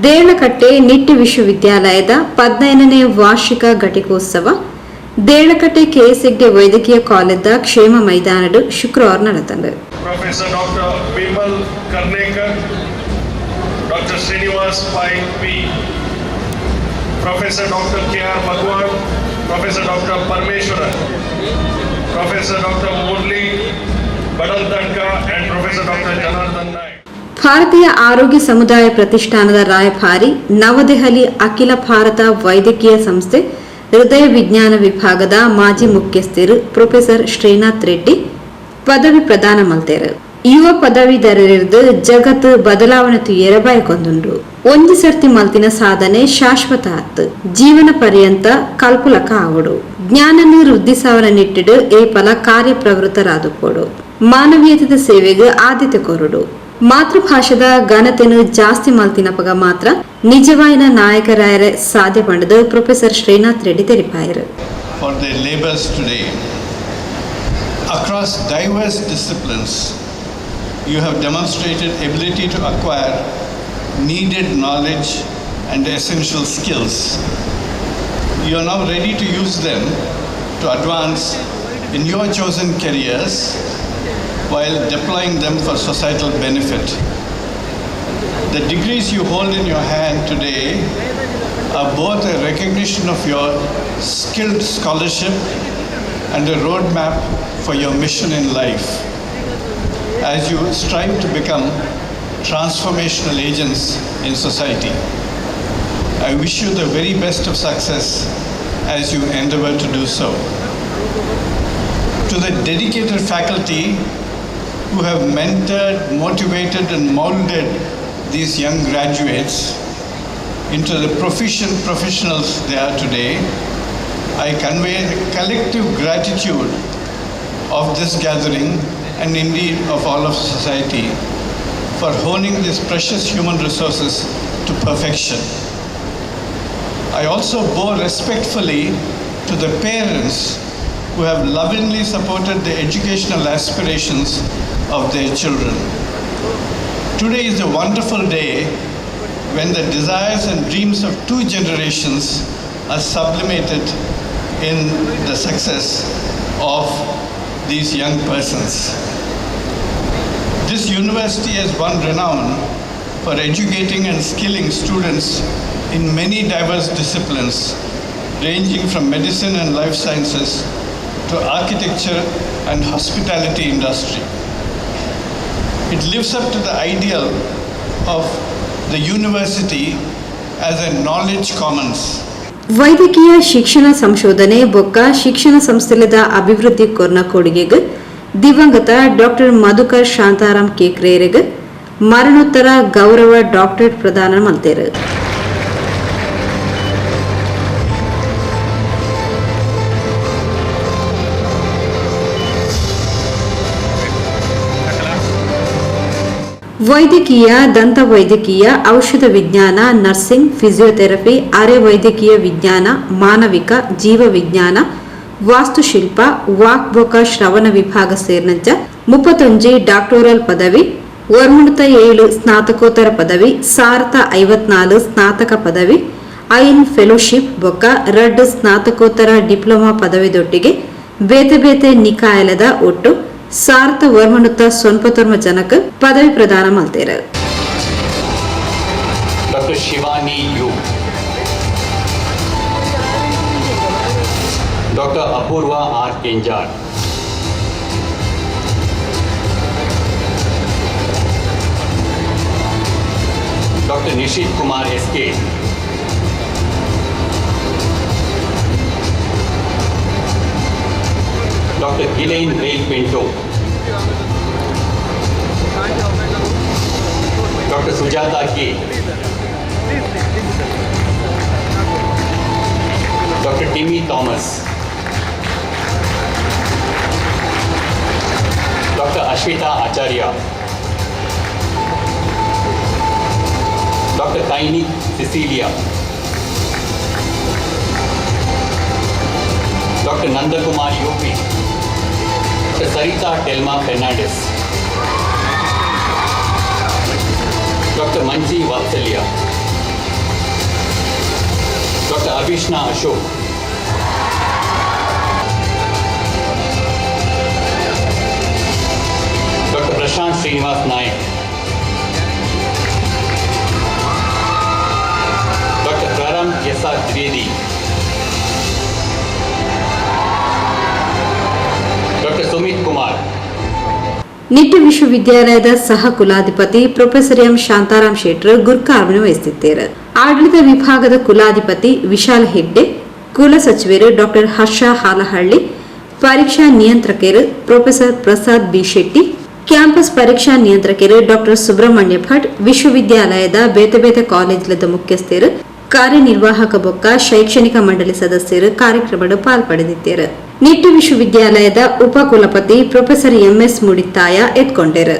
ದೇಳಕಟ್ಟೆ ನಿಟ್ಟಿ ವಿಶ್ವವಿದ್ಯಾಲಯದ ಪದಿನೈದನೇ ವಾರ್ಷಿಕ ಘಟಿಕೋತ್ಸವ, ದೇಳಕಟ್ಟೆ ಕೆಎಸ್ಗೆ ವೈದ್ಯಕೀಯ ಕಾಲೇಜ ಕ್ಷೇಮ ಮೈದಾನದ ಶುಕ್ರವಾರ ನಡೆದಂತೆ professor doctor doctor Srinivas P professor doctor Bhagwan professor doctor Parameshwara professor doctor professor doctor ಭಾರತೀಯ ಆರೋಗ್ಯ ಸಮುದಾಯ ಪ್ರತಿಷ್ಠಾನದ ರಾಯಭಾರಿ ನವದೆಹಲಿ ಅಖಿಲ ಭಾರತ ವೈದ್ಯಕೀಯ ಸಂಸ್ಥೆ, ಹೃದಯ ವಿಜ್ಞಾನ ವಿಭಾಗದ ಮಾಜಿ ಮುಖ್ಯಸ್ಥರು ಪ್ರೊಫೆಸರ್ ಶ್ರೀನಾಥ್ ರೆಡ್ಡಿ, ಪದವಿ ಪ್ರದಾನ ಮಲ್ತೇರು. ಯುವ ಪದವೀಧರರಿದ್ದು ಜಗತ್ತು ಬದಲಾವಣೆ ಒಂದು ಒಂಜಿ ಸರ್ತಿ ಮಲ್ತಿನ ಸಾಧನೆ ಶಾಶ್ವತ ಆತ್ ಜೀವನ ಪರ್ಯಂತ ಕಲ್ಪುಲಕ ಆವಡು. ಜ್ಞಾನನು ವೃದ್ಧಿಸಾವರ ನಿಟ್ಟಿಡು ಏಪಲ ಕಾರ್ಯಪ್ರವೃತ್ತರಾದುಕೊಡು. ಮಾನವೀಯತೆದ ಸೇವೆಗೆ ಆದ್ಯತೆ ಕೊರಡು. ಮಾತೃಭಾಷೆದ ಘನತೆನು ಜಾಸ್ತಿ ಮಲ್ತಿನಪಗ ಮಾತ್ರ ನಿಜವಾಯಿನ ನಾಯಕರಾಯರೆ ಸಾಧ್ಯ ಪಂಡದು professor Srinath Reddy ತೆರಿಪಾಯರು for their labours today Across diverse disciplines, you have demonstrated ability to acquire needed knowledge and essential skills. You are now ready to use them to advance in your chosen careers while deploying them for societal benefit. The degrees you hold in your hand today are both a recognition of your skilled scholarship and a roadmap for your mission in life as you strive to become transformational agents in society. I wish you the very best of success as you endeavor to do so. To the dedicated faculty who have mentored, motivated, and molded these young graduates, into the proficient professionals they are today, I convey the collective gratitude of this gathering and indeed of all of society for honing these precious human resources to perfection. I also bow respectfully to the parents who have lovingly supported the educational aspirations of their children. Today is a wonderful day when the desires and dreams of two generations are sublimated in the success of these young persons. This university has won renown for educating and skilling students in many diverse disciplines, ranging from medicine and life sciences to architecture and hospitality industry. It lives up to the ideal of the university as a knowledge commons. ವೈದ್ಯಕೀಯ ಶಿಕ್ಷಣ ಸಂಶೋಧನೆ, ಬೊಕ್ಕ, ಶಿಕ್ಷಣ ಸಂಸ್ಥೆಲದ ಅಭಿವೃದ್ಧಿ ಕೊರ್ನ ಕೊಡುಗೆಗೆ ದಿವಂಗತ doctor Madhukar Shantaram ಕೇಕ್ರೇರೆಗೆ, ಮರಣೋತ್ತರ ಗೌರವ ಡಾಕ್ಟರೇಟ್ ಪ್ರದಾನ ಮಲ್ತೇರು ವೈದ್ಯಕೀಯ ದಂತ ವೈದ್ಯಕೀಯ ಔಷಧ ವಿಜ್ಞಾನ, ನರ್ಸಿಂಗ್, ಫಿಸಿಯೋಥೆರಪಿ ಅರೆ ವೈದ್ಯಕೀಯ ವಿಜ್ಞಾನ, ಮಾನವಿಕ ಜೀವ ವಿಜ್ಞಾನ ವಾಸ್ತುಶಿಲ್ಪ ವಾಕ್ಬೋಕ ಶ್ರವಣ ವಿಭಾಗ ಸೇರಿನಂಚ ಮುಪ್ಪತ್ತೊಂಜಿ ಡಾಕ್ಟೋರಲ್ ಪದವಿ ಒರ್ಮುಣತ ಏಳು ಸ್ನಾತಕೋತ್ತರ ಪದವಿ ಸಾರತ ಐವತ್ನಾಲು ಸ್ನಾತಕ ಪದವಿ ಐನ್ ಫೆಲೋಶಿಪ್ ಬೊಕ್ಕ ರಡ್ ಸ್ನಾತಕೋತ್ತರ ಡಿಪ್ಲೊಮಾ ಪದವಿದೊಟ್ಟಿಗೆ ಬೇತೆ ಬೇತೆ ನಿಕಾಯಲದ ಒಟ್ಟು ಸಾರ್ಥ ವರ್ಮಣುತ್ತ ಸೊನ್ಪತೊರ್ಮ ಜನಕ ಪದವಿ ಪ್ರದಾನ ಮಲ್ತೇರು Dr. Shivani Yu. Dr. Apurva R. Kenjar. Dr. Nishit Kumar S.K. Dr. Ghislaine Rail Pinto. Dr. Sujata K. Dr. Timmy Thomas. Dr. Ashwita Acharya. Dr. Kaini Cecilia. Dr. Nandakumar UP. Dr. Sarita Thelma Fernandes. Doctor Manji Vatsalya. Doctor Abhishna Ashok. Doctor Prashant Srinivas Nayak. Doctor Prarambh Yasa Dwivedi. Nitte ವಿಶ್ವವಿದ್ಯಾಲಯದ ಸಹ ಕುಲಾಧಿಪತಿ professor M Shantaram Shettar ಗುರ್ಕಾರ್ಮಿ ವಹಿಸಿದ್ದಾರೆ ಆಡಳಿತ ವಿಭಾಗದ ಕುಲಾಧಿಪತಿ ವಿಶಾಲ್ ಹೆಗ್ಡೆ, ಕುಲ ಸಚಿವರು doctor Harsha Halahalli, ಪರೀಕ್ಷಾ ನಿಯಂತ್ರಕರು professor Prasad B Shetty, campus ಪರೀಕ್ಷಾ ನಿಯಂತ್ರಕರು ಡಾಕ್ಟರ್ ಸುಬ್ರಹ್ಮಣ್ಯ ಭಟ್, ವಿಶ್ವವಿದ್ಯಾಲಯದ ಬೇತೆ ಬೇತೆ ಕಾಲೇಜ್ಲದ ಮುಖ್ಯಸ್ಥರು, ಕಾರ್ಯನಿರ್ವಾಹಕ ಬೊಕ್ಕ, ಶೈಕ್ಷಣಿಕ ಮಂಡಳಿ ಸದಸ್ಯರು ಕಾರ್ಯಕ್ರಮದ ಪಾಲ್ಪಡೆದಿದ್ದರು. ನಿಟ್ಟ ವಿಶ್ವವಿದ್ಯಾಲಯದ ಉಪಕುಲಪತಿ ಪ್ರೊಫೆಸರ್ ಎಂಎಸ್ ಮುಡಿತಾಯ ಎತ್ಕೊಂಡರು.